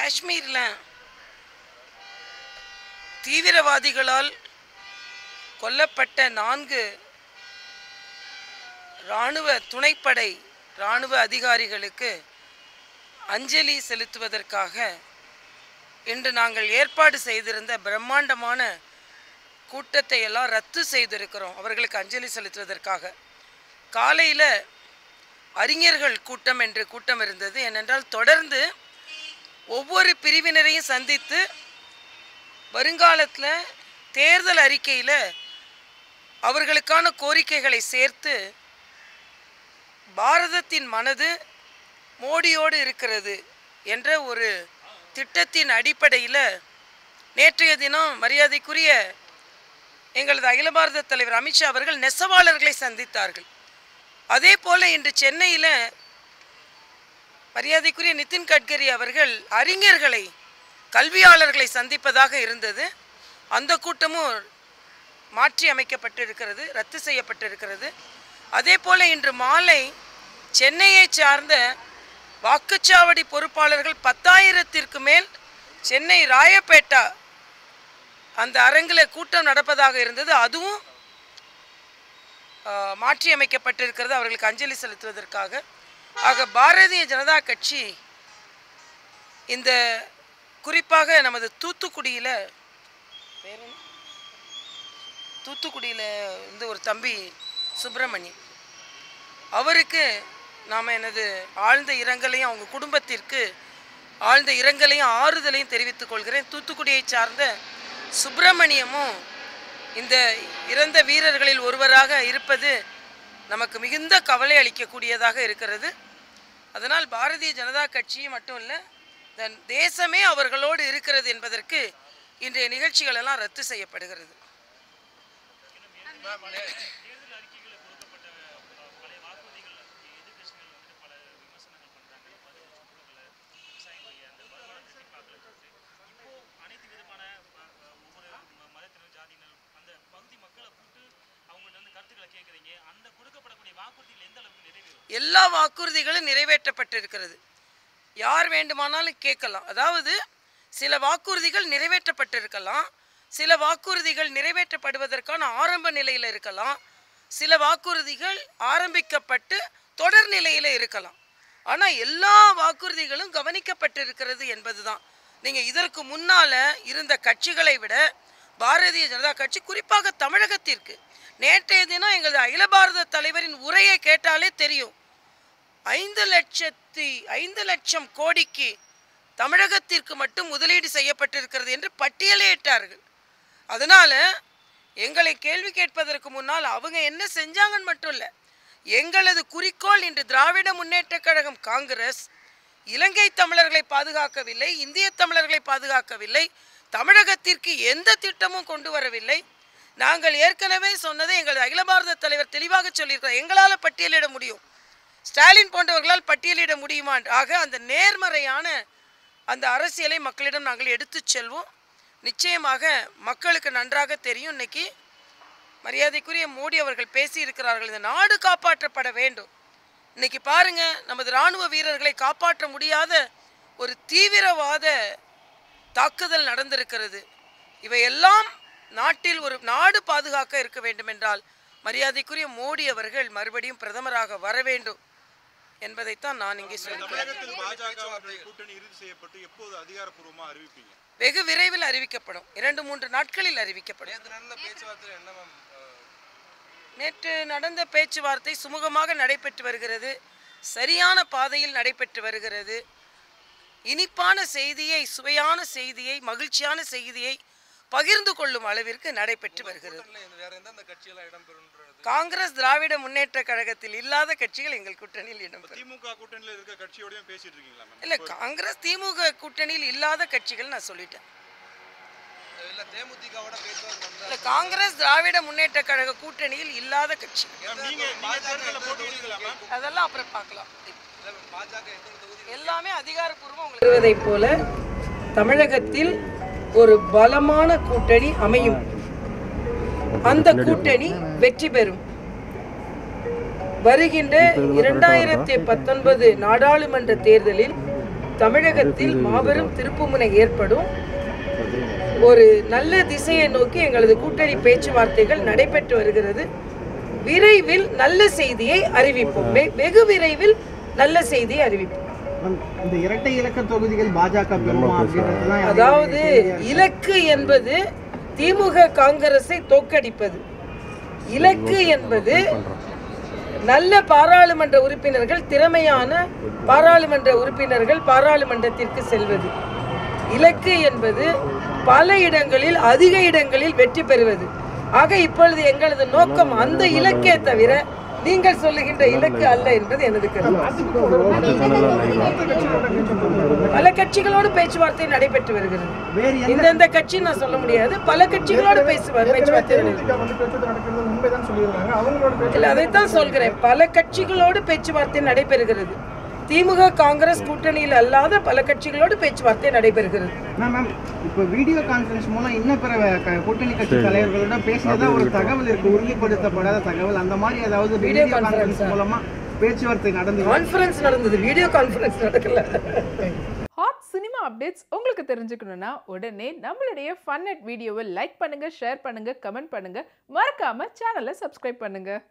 காஷ்மீரில் தீவிரவாதிகளால் கொல்லப்பட்ட நான்கு இராணுவ துணைப்படை இராணுவ அதிகாரிகளுக்கு அஞ்சலி செலுத்துவதற்காக இன்று நாங்கள் ஏற்பாடு செய்திருந்த பிரம்மாண்டமான கூட்டத்தை எல்லாம் ரத்து செய்திருக்கிறோம். அவர்களுக்கு அஞ்சலி செலுத்துவதற்காக. காலையில் அறிஞர்கள் கூட்டம் என்று கூட்டம் இருந்தது. ஏனென்றால் தொடர்ந்து ஒவ்வொரு பிரிவினரையும் சந்தித்து வருங்காலத்தில் தேர்தல் அறிக்கையில் அவர்களுக்கான கோரிக்கைகளை சேர்த்து பாரதத்தின் மனது மோடியோடு இருக்கிறது என்ற ஒரு திட்டத்தின் அடிப்படையில் நேற்றைய தினம் மரியாதைக்குரிய எங்களது அகில பாரத தலைவர் அமித்ஷா அவர்கள் நெசவாளர்களை சந்தித்தார்கள். அதே போல் இன்று சென்னையில் மரியாதைக்குரிய நிதின் கட்கரி அவர்கள் அறிஞர்களை கல்வியாளர்களை சந்திப்பதாக இருந்தது. அந்த கூட்டமும் மாற்றி அமைக்கப்பட்டிருக்கிறது ரத்து செய்யப்பட்டிருக்கிறது. அதே போல் இன்று மாலை சென்னையை சார்ந்த வாக்குச்சாவடி பொறுப்பாளர்கள் பத்தாயிரத்திற்கு மேல் சென்னை ராயப்பேட்டா அந்த அரங்கில் கூட்டம் நடப்பதாக இருந்தது. அதுவும் ஆ, மாற்றி அமைக்கப்பட்டிருக்கிறது அவர்களுக்கு அஞ்சலி செலுத்துவதற்காக. ஆக பாரதிய ஜனதா கட்சி இந்த குறிப்பாக நமது தூத்துக்குடியில் தூத்துக்குடியில் வந்து ஒரு தம்பி சுப்பிரமணி அவருக்கு நாம் எனது ஆழ்ந்த இரங்கலையும் அவங்க குடும்பத்திற்கு ஆழ்ந்த இரங்கலையும் ஆறுதலையும் தெரிவித்துக் கொள்கிறேன். தூத்துக்குடியை சார்ந்த சுப்பிரமணியமும் இந்த இறந்த வீரர்களில் ஒருவராக இருப்பது நமக்கு மிகுந்த கவலை அளிக்கக்கூடியதாக இருக்கிறது. அதனால் பாரதிய ஜனதா கட்சி மட்டும் இல்லை தன் தேசமே அவர்களோடு இருக்கிறது என்பதற்கு இன்றைய நிகழ்ச்சிகள் எல்லாம் ரத்து செய்யப்படுகிறது. எல்லா வாக்குறுதிகளும் நிறைவேற்றப்பட்டிருக்கிறது. யார் வேண்டுமானாலும் கேட்கலாம். அதாவது சில வாக்குறுதிகள் நிறைவேற்றப்பட்டிருக்கலாம். சில வாக்குறுதிகள் நிறைவேற்றப்படுவதற்கான ஆரம்ப நிலையில் இருக்கலாம். சில வாக்குறுதிகள் ஆரம்பிக்கப்பட்டு தொடர் நிலையில் இருக்கலாம். ஆனால் எல்லா வாக்குறுதிகளும் கவனிக்கப்பட்டிருக்கிறது என்பதுதான். நீங்கள் இதற்கு முன்னால் இருந்த கட்சிகளை விட பாரதிய ஜனதா கட்சி குறிப்பாக தமிழகத்திற்கு நேற்றைய தினம் எங்களது அகில பாரத தலைவரின் உரையை கேட்டாலே தெரியும். ஐந்து லட்சத்தி ஐந்து லட்சம் கோடிக்கு தமிழகத்திற்கு மட்டும் முதலீடு செய்யப்பட்டிருக்கிறது என்று பட்டியலிட்டார்கள். அதனால எங்களை கேள்வி கேட்பதற்கு முன்னால் அவங்க என்ன செஞ்சாங்கன்னு மட்டும் இல்லை எங்களது குறிக்கோள் இன்று திராவிட முன்னேற்றக் கழகம் காங்கிரஸ் இலங்கை தமிழர்களை பாதுகாக்கவில்லை இந்திய தமிழர்களை பாதுகாக்கவில்லை தமிழகத்திற்கு எந்த திட்டமும் கொண்டு வரவில்லை நாங்கள் ஏற்கனவே சொன்னதை எங்களது அகில பாரத தலைவர் தெளிவாக சொல்லியிருக்கிறார். எங்களால் பட்டியலிட முடியும். ஸ்டாலின் போன்றவர்களால் பட்டியலிட முடியுமா ஆக அந்த நேர்மறையான அந்த அரசியலை மக்களிடம் நாங்கள் எடுத்துச் செல்வோம். நிச்சயமாக மக்களுக்கு நன்றாக தெரியும். இன்னைக்கு மரியாதைக்குரிய மோடி அவர்கள் பேசியிருக்கிறார்கள். இந்த நாடு காப்பாற்றப்பட வேண்டும். இன்னைக்கு பாருங்க நமது ராணுவ வீரர்களை காப்பாற்ற முடியாத ஒரு தீவிரவாத தாக்குதல் நடந்திருக்கிறது. இவையெல்லாம் நாட்டில் ஒரு நாடு பாதுகாக்க இருக்க வேண்டும் என்றால் மரியாதைக்குரிய மோடி அவர்கள் மறுபடியும் பிரதமராக வர வேண்டும் என்பதைத்தான் நான் இங்கே சொல்கிறேன். வெகு விரைவில் அறிவிக்கப்படும். இரண்டு மூன்று நாட்களில் அறிவிக்கப்படும். நேற்று நடந்த பேச்சுவார்த்தை சுமூகமாக நடைபெற்று வருகிறது. சரியான பாதையில் நடைபெற்று வருகிறது. இனிப்பான செய்தியை சுவையான செய்தியை மகிழ்ச்சியான செய்தியை பகிர்ந்து கொள்ளும் அளவிற்கு நடைபெற்று வருகிறது. காங்கிரஸ் திராவிட முன்னேற்ற கழகத்தில் இல்லாத கட்சிகள் எங்கள் கூட்டணியில் இடம்பெறும் திமுக கூட்டணியில இருக்க கட்சியோடயும் பேசிட்டு இருக்கீங்களா மேம்? இல்லை காங்கிரஸ் திமுக கூட்டணியில் இல்லாத கட்சிகள் நான் சொல்லிட்டேன். இல்ல காங்கிரஸ் திராவிட முன்னேற்ற கழக கூட்டணியில் இல்லாத கட்சி அதெல்லாம் அப்புறம் பார்க்கலாம். எல்லாமே அதிகாரப்பூர்வம் வருவதை போல தமிழகத்தில் ஒரு பலமான கூட்டணி அமையும். அந்த கூட்டணி வெற்றி பெறும். வருகின்ற இரண்டாயிரத்தி பத்தொன்பது நாடாளுமன்ற தேர்தலில் தமிழகத்தில் மாபெரும் திருப்புமுனை ஏற்படும். ஒரு நல்ல திசையை நோக்கி எங்களது கூட்டணி பேச்சுவார்த்தைகள் நடைபெற்று வருகிறது. விரைவில் நல்ல செய்தியை அறிவிப்போம். வெகு விரைவில் நல்ல செய்தியை அறிவிப்போம். இந்த இரட்டை இலக்க தொகுதிகள் பாஜக அதாவது இலக்கு என்பது திமுக காங்கிரஸை தோற்கடிப்பது. இலக்கு என்பது நல்ல பாராளுமன்ற உறுப்பினர்கள் திறமையான பாராளுமன்ற உறுப்பினர்கள் பாராளுமன்றத்திற்கு செல்வது. இலக்கு என்பது பல இடங்களில் அதிக இடங்களில் வெற்றி பெறுவது. ஆக இப்பொழுது எங்களது நோக்கம் அந்த இலக்கே தவிர நீங்கள் சொல்லுகின்ற இலக்கு அல்ல என்பது எனது கருத்து. பல கட்சிகளோடு பேச்சுவார்த்தை நடைபெற்று வருகிறது. இந்தந்த கட்சி நான் சொல்ல முடியாது. பல கட்சிகளோடு பேசுவார் பேச்சுவார்த்தை இல்ல அதைத்தான் சொல்கிறேன். பல கட்சிகளோடு பேச்சுவார்த்தை நடைபெறுகிறது. திமுக காங்கிரஸ் கூட்டணியில் அல்லாத பல கட்சிகளோடு பேச்சுவார்த்தை நடைபெறுகிறது. இப்போ வீடியோ கான்ஃபரன்ஸ் மூலம் இன்னும் பிற க- கூட்டணி கட்சி தலைவர்களோட பேசினதா ஒரு தகவல் இருக்கு. உறுதிப்படுத்தப்படாத தகவல். அந்த மாதிரி ஏதாவது வீடியோ கான்ஃபரன்ஸ் மூலமா பேச்சுவார்த்தை நடந்து கான்ஃபரன்ஸ் நடந்தது. வீடியோ கான்ஃபரன்ஸ் நடக்கல. ஹாட் சினிமா அப்டேட்ஸ் உங்களுக்கு தெரிஞ்சுக்கணும்னா உடனே நம்மளுடைய ஃபன் அட் வீடியோவை லைக் பண்ணுங்க ஷேர் பண்ணுங்க கமெண்ட் பண்ணுங்க. மறக்காம சேனலை சப்ஸ்கிரைப் பண்ணுங்க.